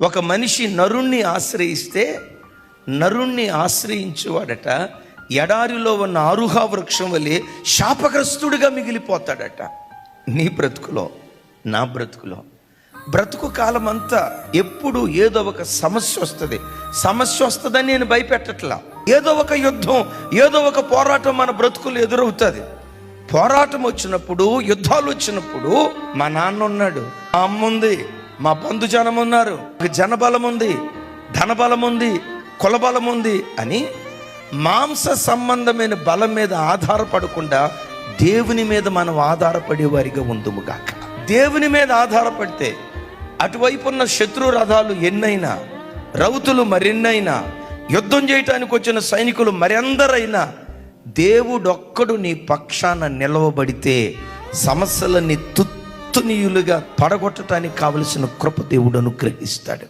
ఒక మనిషి నరుణ్ణి ఆశ్రయిస్తే నరుణ్ణి ఆశ్రయించేవాడట ఎడారిలో ఉన్న ఆరుహా వృక్షం వలె శాపగ్రస్తుడిగా మిగిలిపోతాడట. నీ బ్రతుకులో నా బ్రతుకులో. బ్రతుకు కాలం అంతా ఎప్పుడు ఏదో ఒక సమస్య వస్తుంది. సమస్య వస్తుందని నేను భయపెట్టట్లా. ఏదో ఒక యుద్ధం ఏదో ఒక పోరాటం మన బ్రతుకులు ఎదురవుతుంది. పోరాటం వచ్చినప్పుడు యుద్ధాలు వచ్చినప్పుడు మా నాన్న ఉన్నాడు. మా అమ్మ ఉంది. మా బంధుజనం ఉన్నారు జనబలం ఉంది ధనబలం ఉంది కులబలం ఉంది అని మాంస సంబంధమైన బలం మీద ఆధారపడకుండా దేవుని మీద మనం ఆధారపడే వారిగా ఉందుముగాక దేవుని మీద ఆధారపడితే అటువైపు ఉన్న శత్రు రథాలు ఎన్నైనా రౌతులు మరెన్నైనా యుద్ధం చేయటానికి వచ్చిన సైనికులు మరెందరైనా దేవుడొక్కడు నీ పక్షాన నిలవబడితే సమస్యలన్నీ తుత్తు తుత్తునీయులుగా పడగొట్టడానికి కావలసిన కృప దేవుడు అనుగ్రహిస్తాడు.